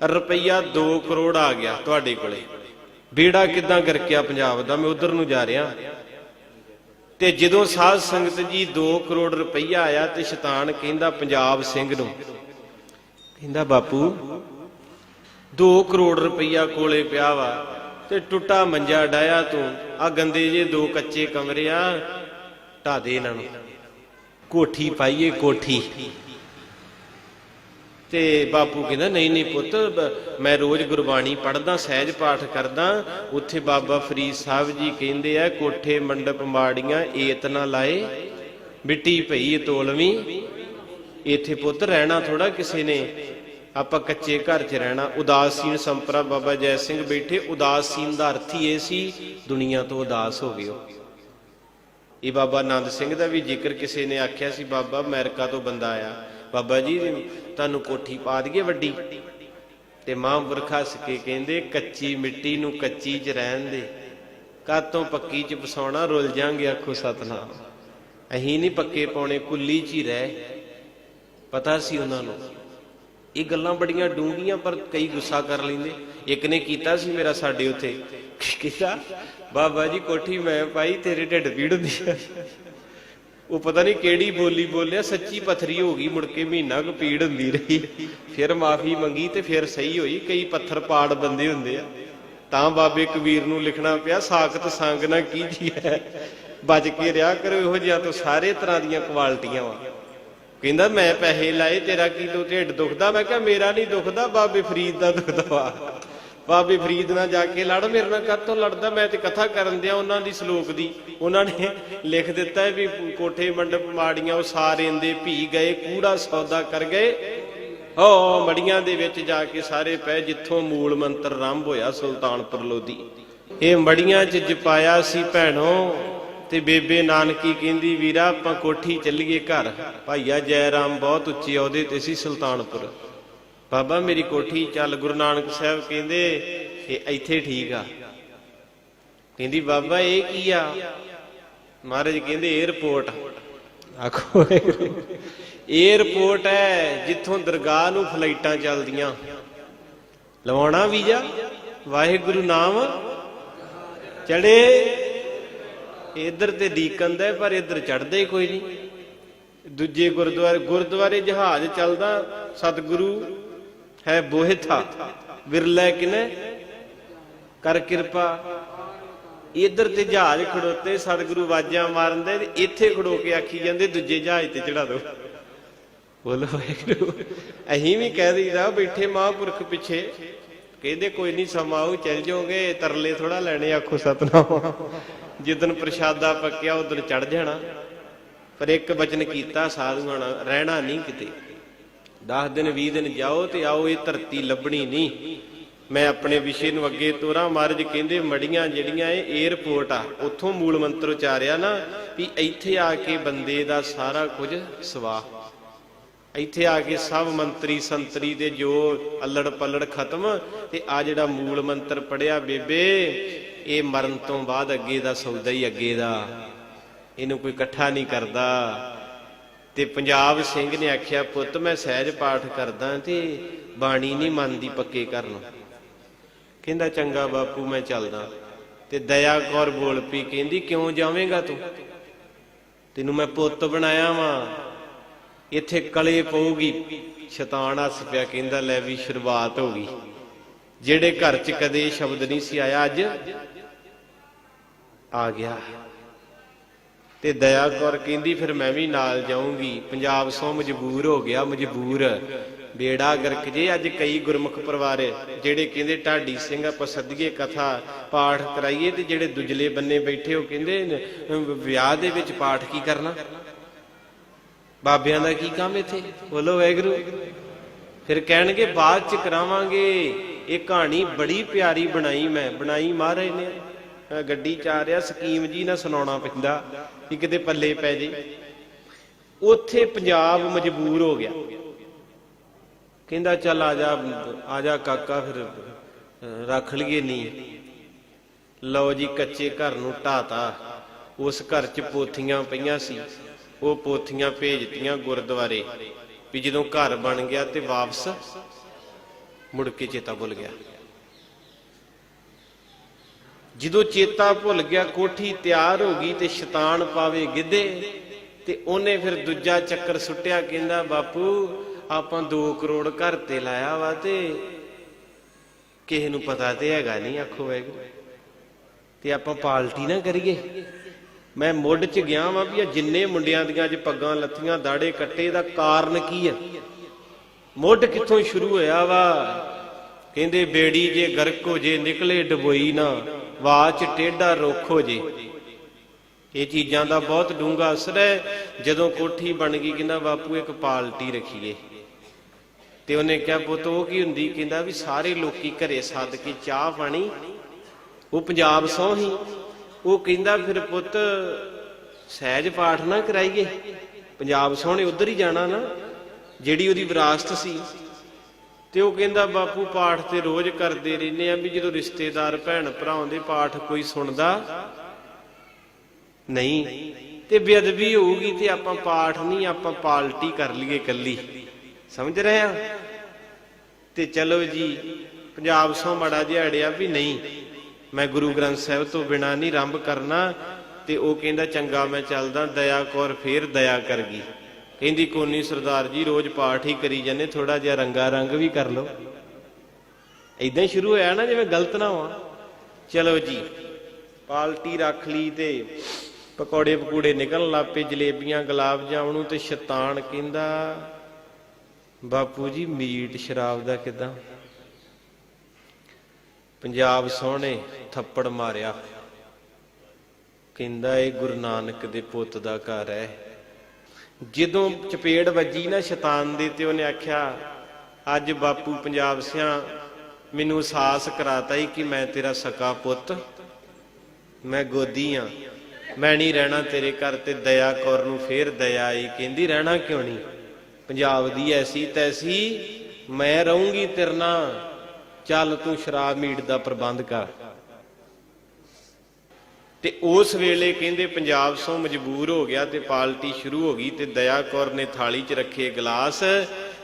ਰੁਪਈਆ 2 ਕਰੋੜ ਆ ਗਿਆ ਤੁਹਾਡੇ ਕੋਲੇ। ਬੇੜਾ ਕਿਦਾਂ ਗਰਕਿਆ ਪੰਜਾਬ ਦਾ? ਮੈਂ ਉਧਰ ਨੂੰ ਜਾ ਰਿਹਾ। ਤੇ ਜਦੋਂ ਸਾਧ ਸੰਗਤ ਜੀ 2 ਕਰੋੜ ਰੁਪਈਆ ਆਇਆ ਤੇ ਸ਼ੈਤਾਨ ਕਹਿੰਦਾ ਪੰਜਾਬ ਸਿੰਘ ਨੂੰ, ਕਹਿੰਦਾ ਬਾਪੂ 2 ਕਰੋੜ ਰੁਪਈਆ ਕੋਲੇ ਪਿਆ ਵਾ ਤੇ ਟੁੱਟਾ ਮੰਜਾ ਡਾਇਆ ਤੂੰ ਆ ਗੰਦੇ ਜੇ ਦੋ ਕੱਚੇ ਕਮਰੇ ਆ, ਢਾ ਦੇ ਇਹਨਾਂ ਨੂੰ। ਕੋਠੀ ਪਾਈਏ ਕੋਠੀ। ਤੇ ਬਾਪੂ ਕਹਿੰਦਾ, ਨਹੀਂ ਨਹੀਂ ਪੁੱਤ ਮੈਂ ਰੋਜ਼ ਗੁਰਬਾਣੀ ਪੜ੍ਹਦਾ, ਸਹਿਜ ਪਾਠ ਕਰਦਾ। ਉੱਥੇ ਬਾਬਾ ਫਰੀਦ ਸਾਹਿਬ ਜੀ ਕਹਿੰਦੇ ਆ, ਕੋਠੇ, ਮੰਡਪ, ਮਾੜੀਆਂ, ਏਤ ਨਾ ਲਾਏ, ਮਿੱਟੀ ਪਈ ਤੋਲਵੀਂ। ਇੱਥੇ ਪੁੱਤ ਰਹਿਣਾ ਥੋੜਾ ਕਿਸੇ ਨੇ। ਆਪਾਂ ਕੱਚੇ ਘਰ 'ਚ ਰਹਿਣਾ। ਉਦਾਸੀਨ ਸੰਪਰਾ ਬਾਬਾ ਜੈ ਸਿੰਘ ਬੈਠੇ। ਉਦਾਸੀਨ ਦਾ ਅਰਥ ਹੀ ਇਹ ਸੀ, ਦੁਨੀਆ ਤੋਂ ਉਦਾਸ ਹੋ ਗਿਓ ਇਹ ਬਾਬਾ ਆਨੰਦ ਸਿੰਘ ਦਾ ਵੀ ਜ਼ਿਕਰ ਕਿਸੇ ਨੇ ਆਖਿਆ ਸੀ, ਬਾਬਾ, ਅਮਰੀਕਾ ਤੋਂ ਬੰਦਾ ਆਇਆ। ਬਾਬਾ ਜੀ ਤੁਹਾਨੂੰ ਕੋਠੀ ਪਾ ਦਈਏ ਵੱਡੀ। ਤੇ ਮਹਾਂਪੁਰਖ ਹੱਸ ਕੇ ਕਹਿੰਦੇ, ਕੱਚੀ ਮਿੱਟੀ ਨੂੰ ਕੱਚੀ 'ਚ ਰਹਿਣ ਦੇ। ਕਾਤੋਂ ਪੱਕੀ 'ਚ ਵਸਾਉਣਾ, ਰੁੱਲ ਜਾਾਂਗੇ ਆਖੋ ਸਤਨਾਮ। ਅਹੀਂ ਨਹੀਂ ਪੱਕੇ ਪਾਉਣੇ, ਕੁੱਲੀ 'ਚ ਹੀ ਰਹਿ। ਪਤਾ ਸੀ ਉਹਨਾਂ ਨੂੰ। ਇਹ ਗੱਲਾਂ ਬੜੀਆਂ ਡੂੰਘੀਆਂ, ਪਰ ਕਈ ਗੁੱਸਾ ਕਰ ਲੈਂਦੇ। ਇੱਕ ਨੇ ਕੀਤਾ ਸੀ ਮੇਰਾ ਸਾਡੇ ਉੱਥੇ। ਕਿਹਾ ਬਾਬਾ ਜੀ ਕੋਠੀ ਮੈਂ ਪਾਈ, ਤੇਰੇ ਢਿੱਡ ਪੀੜ ਹੁੰਦੀ ਉਹ ਪਤਾ ਨਹੀਂ ਕਿਹੜੀ ਬੋਲੀ ਬੋਲਿਆ, ਸੱਚੀ ਪਥਰੀ ਹੋ ਗਈ, ਮੁੜ ਕੇ ਮਹੀਨਾ ਕੁ ਪੀੜ ਹੁੰਦੀ ਰਹੀ। ਫਿਰ ਮਾਫੀ ਮੰਗੀ ਤੇ ਫਿਰ ਸਹੀ ਹੋਈ, ਕਈ ਪੱਥਰ ਪਾੜ ਬੰਦੇ ਹੁੰਦੇ ਆ। ਤਾਂ ਬਾਬੇ ਕਬੀਰ ਨੂੰ ਲਿਖਣਾ ਪਿਆ, ਸਾਖਤ ਸੰਗ ਨਾ ਕੀਜੀਐ। ਬਚ ਕੇ ਰਿਹਾ ਕਰੋ, ਇਹੋ ਜਿਹਾ ਤੋਂ ਸਾਰੇ ਤਰ੍ਹਾਂ ਦੀਆਂ ਕੁਆਲਟੀਆਂ ਵਾ। ਕਹਿੰਦਾ, ਮੈਂ ਪੈਸੇ ਲਾਏ, ਤੇਰਾ ਕੀ ਤੂੰ ਢਿੱਡ ਦੁਖਦਾ? ਮੈਂ ਕਿਹਾ, ਮੇਰਾ ਨਹੀਂ ਦੁਖਦਾ, ਬਾਬੇ ਫਰੀਦ ਦਾ ਦੁਖਦਾ ਵਾ। ਬਾਬੇ ਫਰੀਦ ਨਾਲ ਜਾ ਕੇ, ਲੜ ਮੇਰੇ ਨਾਲ ਕਾਹਤੋਂ ਲੜਦਾ? ਮੈਂ ਤੇ ਕਥਾ ਕਰਨ ਦਿਆਂ ਉਹਨਾਂ ਦੀ ਸ਼ਲੋਕ ਦੀ। ਉਹਨਾਂ ਨੇ ਲਿਖ ਦਿੱਤਾ ਵੀ ਕੋਠੇ ਮੰਡਪ ਮਾੜੀਆਂ, ਉਹ ਸਾਰੇ ਦੇ ਭੀ ਗਏ, ਕੂੜਾ ਸੌਦਾ ਕਰ ਗਏ। ਓ ਮੜੀਆਂ ਦੇ ਵਿੱਚ ਜਾ ਕੇ ਸਾਰੇ ਪਏ, ਜਿੱਥੋਂ ਮੂਲ ਮੰਤਰ ਆਰੰਭ ਹੋਇਆ ਸੁਲਤਾਨਪੁਰ ਲੋਧੀ। ਇਹ ਮੜੀਆਂ 'ਚ ਜਪਾਇਆ ਸੀ ਭੈਣੋ, ਤੇ ਬੇਬੇ ਨਾਨਕੀ ਕਹਿੰਦੀ, ਵੀਰਾ, ਆਪਾਂ ਕੋਠੀ ਚੱਲੀਏ ਘਰ। ਭਾਈਆ ਜੈ ਰਾਮ ਬਹੁਤ ਉੱਚੇ ਅਹੁਦੇ ਤੇ ਸੀ ਸੁਲਤਾਨਪੁਰ। ਬਾਬਾ ਮੇਰੀ ਕੋਠੀ ਚੱਲ ਗੁਰੂ ਨਾਨਕ ਸਾਹਿਬ ਕਹਿੰਦੇ ਕਿ ਇੱਥੇ ਠੀਕ ਆ। ਕਹਿੰਦੀ ਬਾਬਾ ਇਹ ਕੀ ਆ? ਮਹਾਰਾਜ ਕਹਿੰਦੇ 에어ਪੋਰਟ ਆਖੋ। 에어ਪੋਰਟ ਹੈ ਜਿੱਥੋਂ ਦਰਗਾਹ ਨੂੰ ਫਲਾਈਟਾਂ ਚੱਲਦੀਆਂ। ਲਵਾਉਣਾ ਵੀਜ਼ਾ? ਵਾਹਿਗੁਰੂ ਨਾਮ ਚੜੇ। ਇਧਰ ਤੇ ਦੀਕੰਦ ਹੈ ਪਰ ਇਧਰ ਚੜਦੇ ਕੋਈ ਨਹੀਂ। ਦੂਜੇ ਗੁਰਦੁਆਰੇ ਗੁਰਦੁਆਰੇ ਜਹਾਜ਼ ਚੱਲਦਾ ਸਤਿਗੁਰੂ ਹੈ ਬੋਹਿਥਾ ਵਿਰਲੇ ਕਿਨੇ? ਕਰ ਕਿਰਪਾ। ਇਧਰ ਤੇ ਜਹਾਜ਼ ਖੜੋਤੇ, ਸਤਿਗੁਰੂ ਵਾਜਾਂ ਮਾਰਦੇ ਤੇ ਇੱਥੇ ਖੜੋ ਕੇ ਆਖੀ ਜਾਂਦੇ, ਦੂਜੇ ਜਹਾਜ਼ ਤੇ ਚੜਾ ਦਿਓ ਬੋਲੋ ਵਾਹਿਗੁਰੂ। ਅਹੀਂ ਵੀ ਕਹਿ ਦਈਦਾ ਬੈਠੇ ਮਹਾਂਪੁਰਖ ਪਿੱਛੇ। ਕਹਿੰਦੇ ਕੋਈ ਨਹੀਂ ਸਮਾਂ ਚੱਲ ਜਾਓਗੇ, ਤਰਲੇ ਥੋੜਾ ਲੈਣੇ, ਆਖੋ ਸਤਨਾਮ। ਜਿੱਦਨ ਪ੍ਰਸ਼ਾਦਾ ਪੱਕਿਆ, ਉਦੋਂ ਚੜ ਜਾਣਾ। ਪਰ ਇੱਕ ਵਚਨ ਕੀਤਾ, ਸਾਧੂਆਂ ਨਾਲ, ਰਹਿਣਾ ਨਹੀਂ ਕਿਤੇ। 10 ਦਿਨ 20 ਦਿਨ ਜਾਓ ਤੇ ਆਓ, ਇਹ ਧਰਤੀ ਲੱਭਣੀ ਨਹੀਂ। ਮੈਂ ਆਪਣੇ ਵਿਸ਼ੇ ਨੂੰ ਅੱਗੇ ਤੋਰਾ। ਮਹਾਰਾਜ ਕਹਿੰਦੇ, ਮੜੀਆਂ ਜਿਹੜੀਆਂ ਇਹ 에어ਪੋਰਟ ਆ, ਉੱਥੋਂ ਮੂਲ ਮੰਤਰ ਉਚਾਰਿਆ ਨਾ ਵੀ ਇੱਥੇ ਆ ਕੇ ਬੰਦੇ ਦਾ ਸਾਰਾ ਕੁਝ ਸਵਾਹ ਇੱਥੇ ਆ ਕੇ ਸਭ ਮੰਤਰੀ, ਸੰਤਰੀ ਦੇ ਜੋ ਅਲੜ ਪਲੜ ਖਤਮ, ਤੇ ਆ ਜਿਹੜਾ ਮੂਲ ਮੰਤਰ ਪੜਿਆ ਬੇਬੇ, ਇਹ ਮਰਨ ਤੋਂ ਬਾਅਦ ਅੱਗੇ ਦਾ ਸੌਦਾ ਹੀ ਅੱਗੇ ਦਾ। ਇਹਨੂੰ ਕੋਈ ਇਕੱਠਾ ਨਹੀਂ ਕਰਦਾ। ਤੇ ਪੰਜਾਬ ਸਿੰਘ ਨੇ ਆਖਿਆ, ਪੁੱਤ, ਮੈਂ ਸਹਿਜ ਪਾਠ ਕਰਦਾ ਤੇ ਬਾਣੀ ਨਹੀਂ ਮੰਨਦੀ ਪੱਕੇ ਕਰਨ। ਕਹਿੰਦਾ, ਚੰਗਾ ਬਾਪੂ, ਮੈਂ ਚੱਲਦਾ। ਤੇ ਦਇਆ ਕੌਰ ਬੋਲ ਪਈ, ਕਹਿੰਦੀ, ਕਿਉਂ ਜਾਵੇਂਗਾ ਤੂੰ? ਤੈਨੂੰ ਮੈਂ ਪੁੱਤ ਬਣਾਇਆ ਵਾਂ। ਇੱਥੇ ਕਲੇ ਪਊਗੀ, ਸ਼ੈਤਾਨ ਹੱਸ ਪਿਆ। ਕਹਿੰਦਾ, ਲੈ ਵੀ ਸ਼ੁਰੂਆਤ ਹੋ ਗਈ। ਜਿਹੜੇ ਘਰ 'ਚ ਕਦੇ ਸ਼ਬਦ ਨਹੀਂ ਸੀ ਆਇਆ, ਅੱਜ ਆ ਗਿਆ। ਤੇ ਦਇਆ ਕੌਰ ਕਹਿੰਦੀ, ਫਿਰ ਮੈਂ ਵੀ ਨਾਲ ਜਾਊਂਗੀ। ਪੰਜਾਬ ਸੋ ਮਜਬੂਰ ਹੋ ਗਿਆ, ਮਜਬੂਰ। ਬੇੜਾ ਗਰਕ ਜੇ ਅੱਜ ਕਈ ਗੁਰਮੁਖ ਪਰਿਵਾਰ, ਜਿਹੜੇ ਕਹਿੰਦੇ, ਢਾਡੀ ਸਿੰਘ ਆਪਾਂ ਸੱਦੀਏ ਕਥਾ, ਪਾਠ ਕਰਾਈਏ ਤੇ ਜਿਹੜੇ ਦੁਜਲੇ ਬੰਨੇ ਬੈਠੇ, ਉਹ ਕਹਿੰਦੇ, ਵਿਆਹ ਦੇ ਵਿੱਚ ਪਾਠ ਕੀ ਕਰਨਾ? ਬਾਬਿਆਂ ਦਾ ਕੀ ਕੰਮ ਇੱਥੇ? ਬੋਲੋ ਵੈਗਰੂ ਫਿਰ ਕਹਿਣਗੇ, ਬਾਅਦ ਚ ਕਰਾਵਾਂਗੇ। ਇਹ ਕਹਾਣੀ ਬੜੀ ਪਿਆਰੀ ਬਣਾਈ ਮੈਂ, ਬਣਾਈ ਮਹਾਰਾਜ ਨੇ। ਗੱਡੀ ਚ ਆ ਰਿਹਾ, ਸਕੀਮ ਜੀ ਨਾ ਸੁਣਾਉਣਾ ਪੈਂਦਾ ਕਿ ਕਿਤੇ ਪੱਲੇ ਪੈ ਜੇ। ਉੱਥੇ ਪੰਜਾਬ ਮਜਬੂਰ ਹੋ ਗਿਆ। ਕਹਿੰਦਾ, ਚੱਲ ਆ ਜਾ ਆ ਜਾ ਕਾਕਾ, ਫਿਰ ਰੱਖ ਲਈਏ ਨਹੀਂ। ਲਓ ਜੀ, ਕੱਚੇ ਘਰ ਨੂੰ ਢਾਤਾ ਉਸ ਘਰ 'ਚ ਪੋਥੀਆਂ ਪਈਆਂ ਸੀ। ਉਹ ਪੋਥੀਆਂ ਭੇਜਤੀਆਂ ਗੁਰਦੁਆਰੇ ਵੀ ਜਦੋਂ ਘਰ ਬਣ ਗਿਆ ਤੇ ਵਾਪਸ ਮੁੜ ਕੇ ਚੇਤਾ ਭੁੱਲ ਗਿਆ। ਜਦੋਂ ਚੇਤਾ ਭੁੱਲ ਗਿਆ, ਕੋਠੀ ਤਿਆਰ ਹੋ ਗਈ ਤੇ ਸ਼ੈਤਾਨ ਪਾਵੇ ਗਿੱਧੇ, ਤੇ ਉਹਨੇ ਫਿਰ ਦੂਜਾ ਚੱਕਰ ਸੁੱਟਿਆ, ਕਹਿੰਦਾ, ਬਾਪੂ, ਆਪਾਂ 2 ਕਰੋੜ ਘਰ ਤੇ ਲਾਇਆ ਵਾ ਤੇ ਕਿਸੇ ਨੂੰ ਪਤਾ ਤੇ ਹੈਗਾ ਨਹੀਂ, ਆਖੋ ਵੈਗਰੂ ਤੇ ਆਪਾਂ ਪਾਲਟੀ ਨਾ ਕਰੀਏ। ਮੈਂ ਮੁੱਢ ਚ ਗਿਆ ਵਾਂ ਵੀ ਇਹ ਜਿੰਨੇ ਮੁੰਡਿਆਂ ਦੀਆਂ ਅੱਜ ਪੱਗਾਂ ਲੱਥੀਆਂ ਦਾੜੇ ਕੱਟੇ ਦਾ ਕਾਰਨ ਕੀ ਹੈ ਮੁੱਢ ਕਿੱਥੋਂ ਸ਼ੁਰੂ ਹੋਇਆ ਵਾ? ਕਹਿੰਦੇ, ਬੇੜੀ ਜੇ ਗਰਕ ਹੋ ਜੇ, ਨਿਕਲੇ ਡਬੋਈ ਨਾ। ਵਾਚ ਟੇਡਾ ਰੁੱਖ ਹੋ ਜੇ। ਇਹ ਚੀਜ਼ਾਂ ਦਾ ਬਹੁਤ ਡੂੰਘਾ ਅਸਰ ਹੈ। ਜਦੋਂ ਕੋਠੀ ਬਣ ਗਈ ਕਹਿੰਦਾ, ਬਾਪੂ, ਇੱਕ ਪਾਲਟੀ ਰੱਖੀਏ। ਤੇ ਉਹਨੇ ਕਿਹਾ, ਪੁੱਤ, ਉਹ ਕੀ ਹੁੰਦੀ? ਕਹਿੰਦਾ, ਵੀ ਸਾਰੇ ਲੋਕੀ ਘਰੇ ਸੱਦ ਕੇ ਚਾਹ ਪਾਣੀ, ਉਹ ਪੰਜਾਬ ਸੌ ਉਹ ਕਹਿੰਦਾ, ਫਿਰ ਪੁੱਤ, ਸਹਿਜ ਪਾਠ ਨਾ ਕਰਾਈਏ। ਪੰਜਾਬ ਸੋਹਣੇ ਉਧਰ ਹੀ ਜਾਣਾ ਨਾ, ਜਿਹੜੀ ਉਹਦੀ ਵਿਰਾਸਤ ਸੀ। ਤੇ ਉਹ ਕਹਿੰਦਾ, ਬਾਪੂ, ਪਾਠ ਤੇ ਰੋਜ਼ ਕਰਦੇ ਰਹਿੰਦੇ ਆ ਵੀ ਜਦੋਂ ਰਿਸ਼ਤੇਦਾਰ, ਭੈਣ ਭਰਾਵਾਂ ਦੇ ਪਾਠ ਕੋਈ ਸੁਣਦਾ ਨਹੀਂ। ਤੇ ਬੇਅਦਬੀ ਹੋਊਗੀ ਤੇ ਆਪਾਂ ਪਾਠ ਨਹੀਂ, ਆਪਾਂ ਪਾਲਟੀ ਕਰ ਲਈਏ ਕੱਲੀ ਸਮਝ ਰਹੇ ਆ ਤੇ ਚਲੋ ਜੀ, ਪੰਜਾਬ ਸੋ ਮੜਾ ਜਿਹਾ ਵੀ ਨਹੀਂ। ਮੈਂ ਗੁਰੂ ਗ੍ਰੰਥ ਸਾਹਿਬ ਤੋਂ ਬਿਨਾ ਨਹੀਂ ਰੰਭ ਕਰਨਾ। ਤੇ ਉਹ ਕਹਿੰਦਾ, ਚੰਗਾ, ਮੈਂ ਚੱਲਦਾ, ਦਇਆ ਕੌਰ ਫੇਰ ਦਇਆ ਕਰ ਗਈ ਕਹਿੰਦੀ, ਕੋਨੀ ਸਰਦਾਰ ਜੀ, ਰੋਜ਼ ਪਾਠ ਹੀ ਕਰੀ ਜਾਂਦੇ ਥੋੜਾ ਜਿਹਾ ਰੰਗਾ ਰੰਗ ਵੀ ਕਰ ਲਓ। ਇਦਾਂ ਹੀ ਸ਼ੁਰੂ ਹੋਇਆ ਨਾ, ਜਿਵੇਂ ਗਲਤ ਨਾ ਹੋਵਾਂ ਚਲੋ ਜੀ, ਪਾਲਟੀ ਰੱਖ ਲਈ ਤੇ ਪਕੌੜੇ ਪਕੂੜੇ ਨਿਕਲਣ ਲੱਪੇ ਜਲੇਬੀਆਂ, ਗੁਲਾਬ ਜਾਮਣੂ ਤੇ ਸ਼ੈਤਾਨ ਕਹਿੰਦਾ, ਬਾਪੂ ਜੀ, ਮੀਟ, ਸ਼ਰਾਬ ਦਾ ਕਿਦਾਂ? ਪੰਜਾਬ ਸੋਹਣੇ ਥੱਪੜ ਮਾਰਿਆ। ਕਹਿੰਦਾ, ਇਹ ਗੁਰੂ ਨਾਨਕ ਦੇ ਪੁੱਤ ਦਾ ਘਰ ਹੈ। ਜਦੋਂ ਚਪੇੜ ਵੱਜੀ ਨਾ ਸ਼ੈਤਾਨ ਦੇ ਤੇ ਉਹਨੇ ਆਖਿਆ, ਅੱਜ ਬਾਪੂ ਪੰਜਾਬ ਸਿਆਂ, ਮੈਨੂੰ ਅਹਿਸਾਸ ਕਰਾਤਾ ਹੀ ਕਿ ਮੈਂ ਤੇਰਾ ਸਕਾ ਪੁੱਤ। ਮੈਂ ਗੋਦੀ ਆ, ਮੈਂ ਨਹੀਂ ਰਹਿਣਾ ਤੇਰੇ ਘਰ ਤੇ ਦਇਆ ਕੌਰ ਨੂੰ ਫੇਰ ਦਇਆ ਆਈ ਕਹਿੰਦੀ, ਰਹਿਣਾ ਕਿਉਂ ਨਹੀਂ? ਪੰਜਾਬ ਦੀ ਐਸੀ ਤੈਸੀ, ਮੈਂ ਰਹੂੰਗੀ ਤੇਰੇ ਨਾਲ। ਚੱਲ ਤੂੰ ਸ਼ਰਾਬ ਮੀਟ ਦਾ ਪ੍ਰਬੰਧ ਕਰ। ਤੇ ਉਸ ਵੇਲੇ ਕਹਿੰਦੇ ਪੰਜਾਬ ਸੋ ਮਜਬੂਰ ਹੋ ਗਿਆ ਤੇ ਪਾਲਟੀ ਸ਼ੁਰੂ ਹੋ ਗਈ ਤੇ ਦਇਆ ਕੌਰ ਨੇ ਥਾਲੀ 'ਚ ਰੱਖੇ ਗਲਾਸ,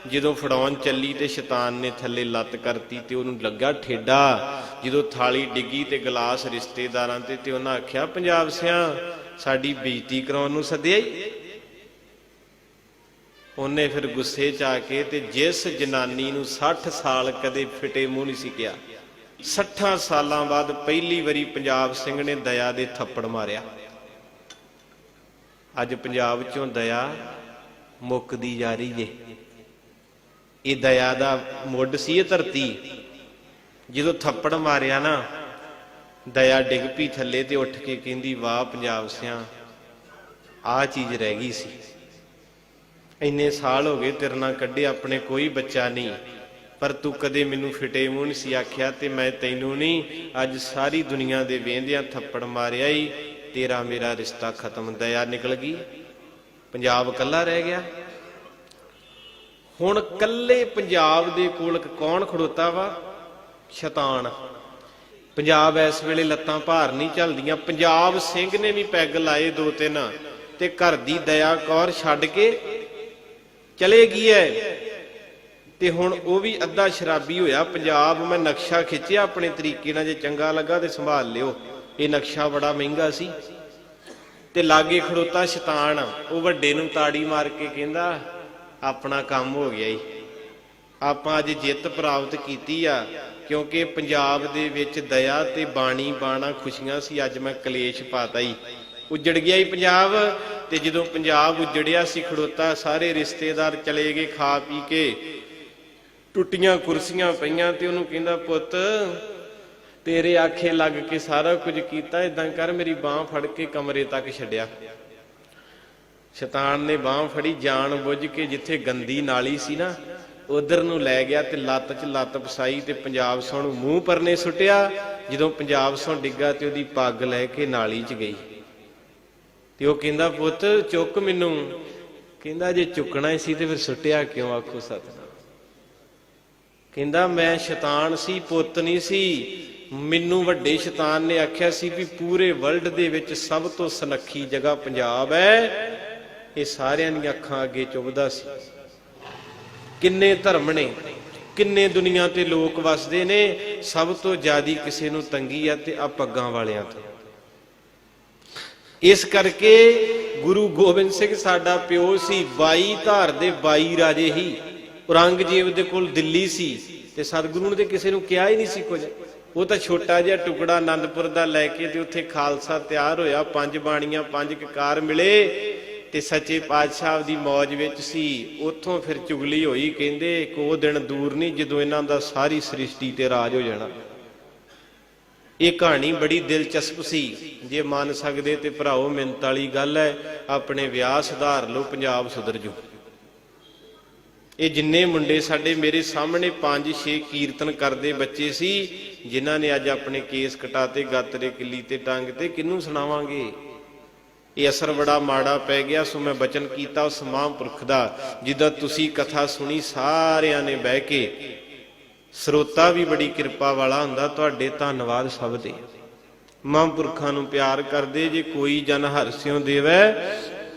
ਜਦੋਂ ਫੜਾਉਣ ਚੱਲੀ ਤੇ ਸ਼ੈਤਾਨ ਨੇ ਥੱਲੇ ਲੱਤ ਕਰਤੀ ਤੇ ਉਹਨੂੰ ਲੱਗਾ ਠੇਡਾ। ਜਦੋਂ ਥਾਲੀ ਡਿੱਗੀ ਤੇ ਗਲਾਸ ਰਿਸ਼ਤੇਦਾਰਾਂ ਤੇ ਤੇ ਉਹਨਾਂ ਆਖਿਆ, ਪੰਜਾਬ ਸਿਆਂ, ਸਾਡੀ ਬੇਇੱਜ਼ਤੀ ਕਰਾਉਣ ਨੂੰ ਸੱਦਿਆ ਈ? ਉਹਨੇ ਫਿਰ ਗੁੱਸੇ 'ਚ ਆ ਕੇ ਤੇ ਜਿਸ ਜਨਾਨੀ ਨੂੰ 60 ਸਾਲ ਕਦੇ ਫਿਟੇ ਮੂੰਹ ਨਹੀਂ ਸੀ ਕਿਹਾ। 60 ਸਾਲਾਂ ਬਾਅਦ ਪਹਿਲੀ ਵਾਰੀ ਪੰਜਾਬ ਸਿੰਘ ਨੇ ਦਇਆ ਦੇ ਥੱਪੜ ਮਾਰਿਆ। ਅੱਜ ਪੰਜਾਬ 'ਚੋਂ ਦਇਆ ਮੁੱਕਦੀ ਜਾ ਰਹੀ ਏ। ਇਹ ਦਇਆ ਦਾ ਮੁੱਢ ਸੀ ਇਹ ਧਰਤੀ। ਜਦੋਂ ਥੱਪੜ ਮਾਰਿਆ ਨਾ, ਦਇਆ ਡਿੱਗ ਪਈ ਥੱਲੇ ਤੇ ਉੱਠ ਕੇ ਕਹਿੰਦੀ, ਵਾਹ ਪੰਜਾਬ ਸਿਆਂ, ਆਹ ਚੀਜ਼ ਰਹਿ ਗਈ ਸੀ। ਇੰਨੇ ਸਾਲ ਹੋ ਗਏ ਤੇਰੇ ਨਾਲ ਕੱਢੇ, ਆਪਣੇ ਕੋਈ ਬੱਚਾ ਨਹੀਂ। ਪਰ ਤੂੰ ਕਦੇ ਮੈਨੂੰ ਫਿਟੇ ਮੂੰਹ ਨਹੀਂ ਸੀ ਆਖਿਆ ਤੇ ਮੈਂ ਤੈਨੂੰ ਨਹੀਂ, ਅੱਜ ਸਾਰੀ ਦੁਨੀਆ ਦੇ ਵੇਂਦਿਆਂ ਥੱਪੜ ਮਾਰਿਆ ਈ, ਤੇਰਾ ਮੇਰਾ ਰਿਸ਼ਤਾ ਖਤਮ ਦਇਆ ਨਿਕਲ ਗਈ। ਪੰਜਾਬ ਇਕੱਲਾ ਰਹਿ ਗਿਆ। ਹੁਣ ਕੱਲੇ ਪੰਜਾਬ ਦੇ ਕੋਲ ਕੌਣ ਖੜੋਤਾ ਵਾ? ਸ਼ੈਤਾਨ। ਪੰਜਾਬ ਇਸ ਵੇਲੇ ਲੱਤਾਂ ਭਾਰ ਨਹੀਂ ਚੱਲਦੀਆਂ। ਪੰਜਾਬ ਸਿੰਘ ਨੇ ਵੀ ਪੈਗ ਲਾਏ ਦੋ ਤਿੰਨ, ਤੇ ਘਰ ਦੀ ਦਇਆ ਕੌਰ ਛੱਡ ਕੇ ਚਲੇ ਗਈ ਐ। ਤੇ ਹੁਣ ਉਹ ਵੀ ਅੱਧਾ ਸ਼ਰਾਬੀ ਹੋਇਆ। ਪੰਜਾਬ, ਮੈਂ ਨਕਸ਼ਾ ਖਿੱਚਿਆ ਆਪਣੇ ਤਰੀਕੇ ਨਾਲ, ਜੇ ਚੰਗਾ ਲੱਗਾ ਤੇ ਸੰਭਾਲ ਲਿਓ। ਇਹ ਨਕਸ਼ਾ ਬੜਾ ਮਹਿੰਗਾ ਸੀ। ਤੇ ਲਾਗੇ ਖੜੋਤਾ ਸ਼ੈਤਾਨ, ਉਹ ਵੱਡੇ ਨੂੰ ਤਾੜੀ ਮਾਰ ਕੇ ਕਹਿੰਦਾ, ਆਪਣਾ ਕੰਮ ਹੋ ਗਿਆ ਈ। ਆਪਾਂ ਅੱਜ ਜਿੱਤ ਪ੍ਰਾਪਤ ਕੀਤੀ ਆ, ਕਿਉਂਕਿ ਪੰਜਾਬ ਦੇ ਵਿੱਚ ਦਇਆ ਤੇ ਬਾਣੀ ਬਾਣਾ ਖੁਸ਼ੀਆਂ ਸੀ, ਅੱਜ ਮੈਂ ਕਲੇਸ਼ ਪਾਤਾ ਈ। ਉਜੜ ਗਿਆ ਈ ਪੰਜਾਬ, ਤੇ ਜਦੋਂ ਪੰਜਾਬ ਉਜੜਿਆ ਸੀ ਖੜੋਤਾ, ਸਾਰੇ ਰਿਸ਼ਤੇਦਾਰ ਚਲੇ ਗਏ ਖਾ ਪੀ ਕੇ। ਟੁੱਟੀਆਂ ਕੁਰਸੀਆਂ ਪਈਆਂ ਤੇ ਉਹਨੂੰ ਕਹਿੰਦਾ, ਪੁੱਤ, ਤੇਰੇ ਆਖੇ ਲੱਗ ਕੇ ਸਾਰਾ ਕੁਝ ਕੀਤਾ ਇਦਾਂ ਕਰ ਮੇਰੀ ਬਾਹ ਫੜ ਕੇ ਕਮਰੇ ਤੱਕ ਛੱਡਿਆ। ਸ਼ੈਤਾਨ ਨੇ ਬਾਹ ਫੜੀ, ਜਾਣ ਬੁੱਝ ਕੇ ਜਿੱਥੇ ਗੰਦੀ ਨਾਲੀ ਸੀ ਨਾ, ਉਧਰ ਨੂੰ ਲੈ ਗਿਆ ਤੇ ਲੱਤ 'ਚ ਲੱਤ ਫਸਾਈ ਤੇ ਪੰਜਾਬ ਸੋਂ ਨੂੰ ਮੂੰਹ ਪਰਨੇ ਸੁੱਟਿਆ। ਜਦੋਂ ਪੰਜਾਬ ਸੋਂ ਡਿੱਗਾ ਤੇ ਉਹਦੀ ਪੱਗ ਲੈ ਕੇ ਨਾਲੀ 'ਚ ਗਈ। ਤੇ ਉਹ ਕਹਿੰਦਾ, ਪੁੱਤ, ਚੁੱਕ ਮੈਨੂੰ। ਕਹਿੰਦਾ, ਜੇ ਚੁੱਕਣਾ ਹੀ ਸੀ ਤੇ ਫਿਰ ਸੁੱਟਿਆ ਕਿਉਂ ਆਖੋ ਸਤਨਾਮ? ਕਹਿੰਦਾ, ਮੈਂ ਸ਼ੈਤਾਨ ਸੀ, ਪੁੱਤ ਨਹੀਂ ਸੀ। ਮੈਨੂੰ ਵੱਡੇ ਸ਼ੈਤਾਨ ਨੇ ਆਖਿਆ ਸੀ ਵੀ ਪੂਰੇ ਵਰਲਡ ਦੇ ਵਿੱਚ ਸਭ ਤੋਂ ਸੁਨੱਖੀ ਜਗ੍ਹਾ ਪੰਜਾਬ ਹੈ। ਇਹ ਸਾਰਿਆਂ ਦੀਆਂ ਅੱਖਾਂ ਅੱਗੇ ਚੁੱਭਦਾ ਸੀ। ਕਿੰਨੇ ਧਰਮ ਨੇ, ਕਿੰਨੇ ਦੁਨੀਆ ਤੇ ਲੋਕ ਵਸਦੇ ਨੇ, ਸਭ ਤੋਂ ਜ਼ਿਆਦੀ ਕਿਸੇ ਨੂੰ ਤੰਗੀ ਆ ਤੇ ਆ ਪੱਗਾਂ ਵਾਲਿਆਂ ਤੋਂ। ਇਸ ਕਰਕੇ ਗੁਰੂ ਗੋਬਿੰਦ ਸਿੰਘ ਸਾਡਾ ਪਿਓ ਸੀ 22 ਧਾਰ ਦੇ 22 ਰਾਜੇ ਹੀ। ਔਰੰਗਜ਼ੇਬ ਦੇ ਕੋਲ ਦਿੱਲੀ ਸੀ ਤੇ ਸਤਿਗੁਰੂ ਨੇ ਤੇ ਕਿਸੇ ਨੂੰ ਕਿਹਾ ਹੀ ਨਹੀਂ ਸੀ ਕੁਝ। ਉਹ ਤਾਂ ਛੋਟਾ ਜਿਹਾ ਟੁਕੜਾ ਆਨੰਦਪੁਰ ਦਾ ਲੈ ਕੇ ਤੇ ਉੱਥੇ ਖਾਲਸਾ ਤਿਆਰ ਹੋਇਆ, ਪੰਜ ਬਾਣੀਆਂ, ਪੰਜ ਕਕਾਰ ਮਿਲੇ ਤੇ ਸੱਚੇ ਪਾਤਸ਼ਾਹ ਦੀ ਮੌਜ ਵਿੱਚ ਸੀ। ਉੱਥੋਂ ਫਿਰ ਚੁਗਲੀ ਹੋਈ, ਕਹਿੰਦੇ ਕੋ ਦਿਨ ਦੂਰ ਨਹੀਂ ਜਦੋਂ ਇਹਨਾਂ ਦਾ ਸਾਰੀ ਸ੍ਰਿਸ਼ਟੀ ਤੇ ਰਾਜ ਹੋ ਜਾਣਾ। ਇਹ ਕਹਾਣੀ ਬੜੀ ਦਿਲਚਸਪ ਸੀ। ਜੇ ਮੰਨ ਸਕਦੇ ਤੇ ਭਰਾਓ ਮਿੰਤ ਵਾਲੀ ਗੱਲ ਹੈ, ਆਪਣੇ ਵਿਆਹ ਸੁਧਾਰ ਲਓ, ਪੰਜਾਬ ਸੁਧਰ ਜੂ। ਇਹ ਜਿੰਨੇ ਮੁੰਡੇ ਸਾਡੇ ਮੇਰੇ ਸਾਹਮਣੇ 5-6 ਕੀਰਤਨ ਕਰਦੇ ਬੱਚੇ ਸੀ, ਜਿਨ੍ਹਾਂ ਨੇ ਅੱਜ ਆਪਣੇ ਕੇਸ ਕਟਾਤੇ ਗਾਤਰੇ ਕਿੱਲੀ ਤੇ ਟੰਗ ਤੇ, ਕਿਹਨੂੰ ਸੁਣਾਵਾਂਗੇ? ਇਹ ਅਸਰ ਬੜਾ ਮਾੜਾ ਪੈ ਗਿਆ, ਸੋ ਮੈਂ ਬਚਨ ਕੀਤਾ ਉਸ ਮਹਾਂਪੁਰਖ ਦਾ, ਜਿੱਦਾਂ ਤੁਸੀਂ ਕਥਾ ਸੁਣੀ ਸਾਰਿਆਂ ਨੇ ਬਹਿ ਕੇ। ਸਰੋਤਾ ਵੀ ਬੜੀ ਕਿਰਪਾ ਵਾਲਾ ਹੁੰਦਾ, ਤੁਹਾਡੇ ਧੰਨਵਾਦ ਸਭ ਦੇ। ਮਹਾਂਪੁਰਖਾਂ ਨੂੰ ਪਿਆਰ ਕਰਦੇ, ਜੇ ਕੋਈ ਜਨ ਹਰਸਿਓ ਦੇਵੈ